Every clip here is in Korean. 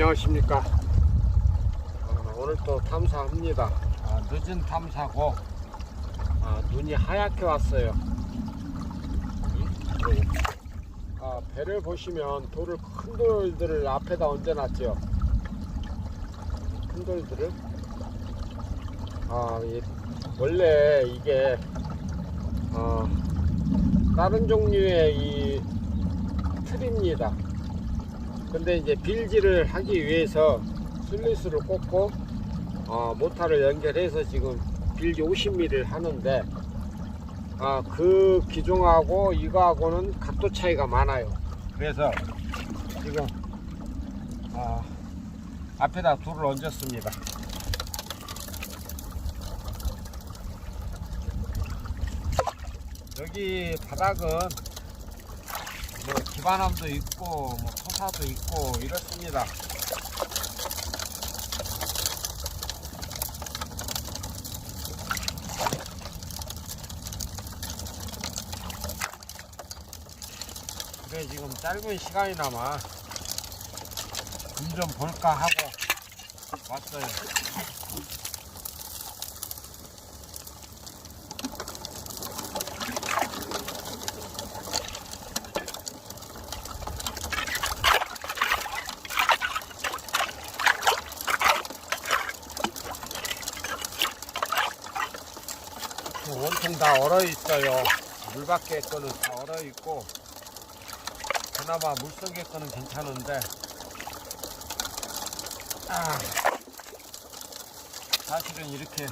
안녕하십니까. 아, 오늘 또 탐사합니다. 아, 늦은 탐사고 아, 눈이 하얗게 왔어요. 그리고, 아, 배를 보시면 돌을 큰 돌들을 앞에다 얹어놨죠. 큰 돌들을. 아, 이- 원래 이게 어, 다른 종류의 이 틀입니다. 근데 이제 빌지를 하기 위해서 슬리스를 꽂고 어, 모터를 연결해서 지금 빌지 50mm를 하는데 아, 그 기종하고 이거하고는 각도 차이가 많아요. 그래서 지금 아, 앞에다 돌을 얹었습니다. 여기 바닥은 뭐 기반함도 있고 뭐 토사도 있고 이렇습니다. 그래 지금 짧은 시간이나마 좀 좀 볼까 하고 왔어요. 원통 다 얼어 있어요. 물 밖에 거는 다 얼어 있고 그나마 물 속에 거는 괜찮은데 아, 사실은 이렇게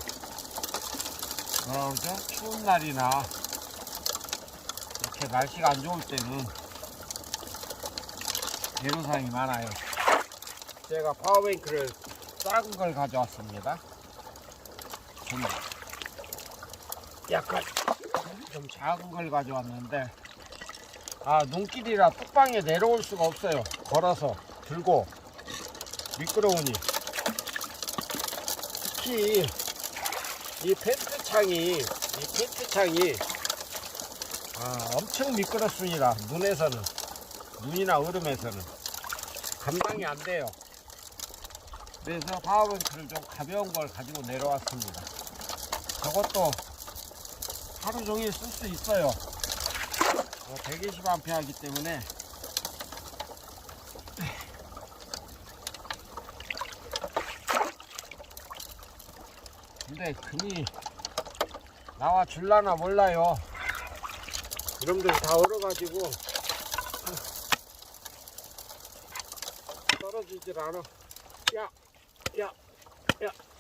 뭐라 그러죠? 추운 날이나 이렇게 날씨가 안 좋을 때는 애로사항이 많아요. 제가 파워뱅크를 작은 걸 가져왔습니다. 좀 약간 좀 작은 걸 가져왔는데 아 눈길이라 뚝방에 내려올 수가 없어요. 걸어서 들고 미끄러우니. 특히 이 펜트 창이 이 펜트 창이 아 엄청 미끄럽습니다. 눈에서는. 눈이나 얼음에서는. 감당이 안 돼요. 그래서 파워뱅크를 좀 가벼운 걸 가지고 내려왔습니다. 저것도 하루 종일 쓸 수 있어요. 120A 하기 때문에 근데 금이 나와 줄라나 몰라요. 이놈들 다 얼어가지고 떨어지질 않아. 야, 야, 야.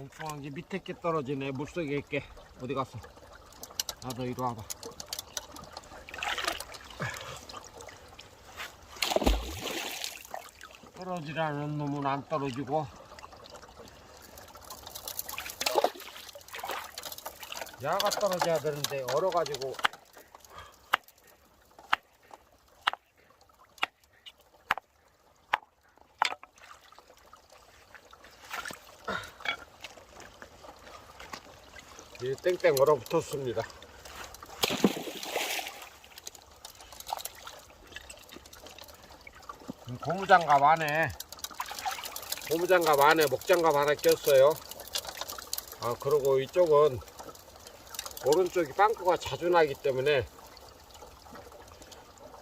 엉뚱한 게 밑에 게 떨어지네. 물속에 있게. 어디 갔어? 나도 이리 와봐. 떨어지라는 놈은 안 떨어지고. 야가 떨어져야 되는데 얼어가지고 이 땡땡 얼어붙었습니다. 이 고무장갑 안에 고무장갑 안에 목장갑 하나 꼈어요. 아 그리고 이쪽은 오른쪽이 빵꾸가 자주 나기 때문에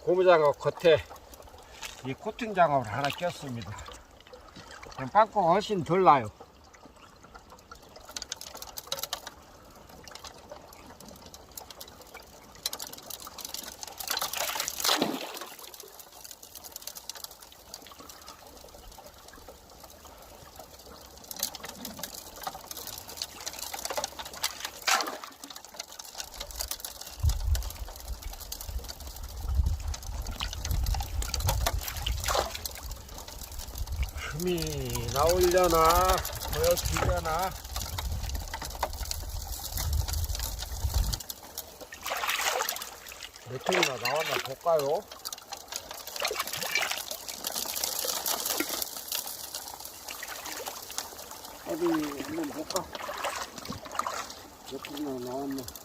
고무장갑 겉에 이 코팅 장갑을 하나 꼈습니다. 빵꾸가 훨씬 덜 나요. 금이 나오려나 보여주려나 몇 통이나 나왔나 볼까요? 어디 한번 볼까? 몇 통이나 나왔나?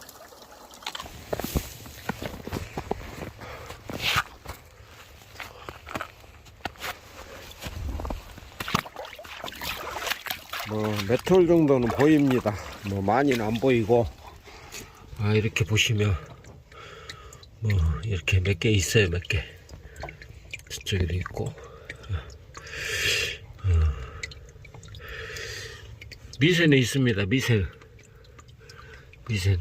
뭐 메톨 정도는 보입니다. 뭐 많이는 안 보이고 아 이렇게 보시면 뭐 이렇게 몇 개 있어요 몇 개. 저쪽에도 있고 어. 미세는 있습니다 미세 미세는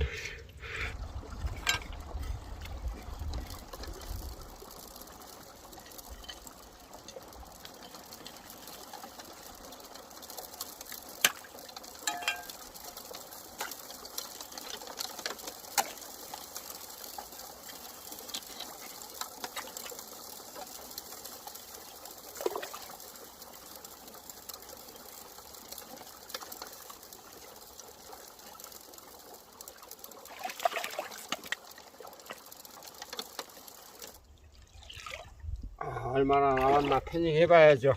얼마나 나왔나 패닝 해봐야죠.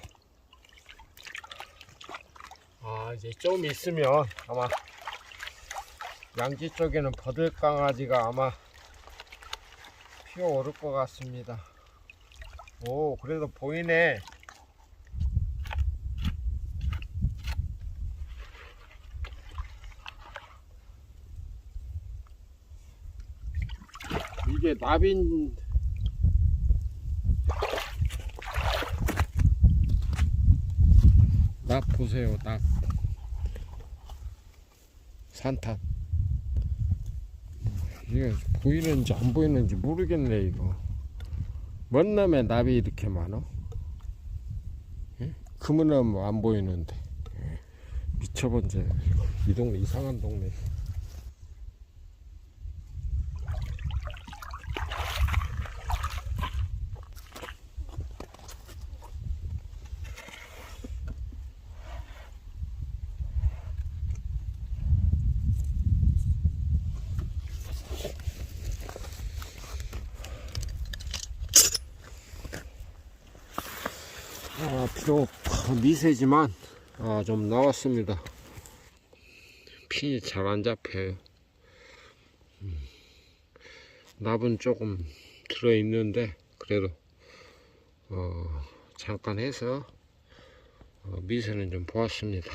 아 이제 좀 있으면 아마 양지 쪽에는 버들 강아지가 아마 피어오를 것 같습니다. 오 그래도 보이네. 이게 나빈 납 보세요 납 산탄. 이게 보이는지 안 보이는지 모르겠네 이거. 먼 놈에 납이 이렇게 많어? 예? 그물은 뭐안 보이는데. 예. 미쳐본지 이 동네 이상한 동네 아, 비록 미세지만 아, 좀 나왔습니다. 핀이 잘 안 잡혀요. 음, 납은 조금 들어 있는데 그래도 어, 잠깐 해서 어, 미세는 좀 보았습니다.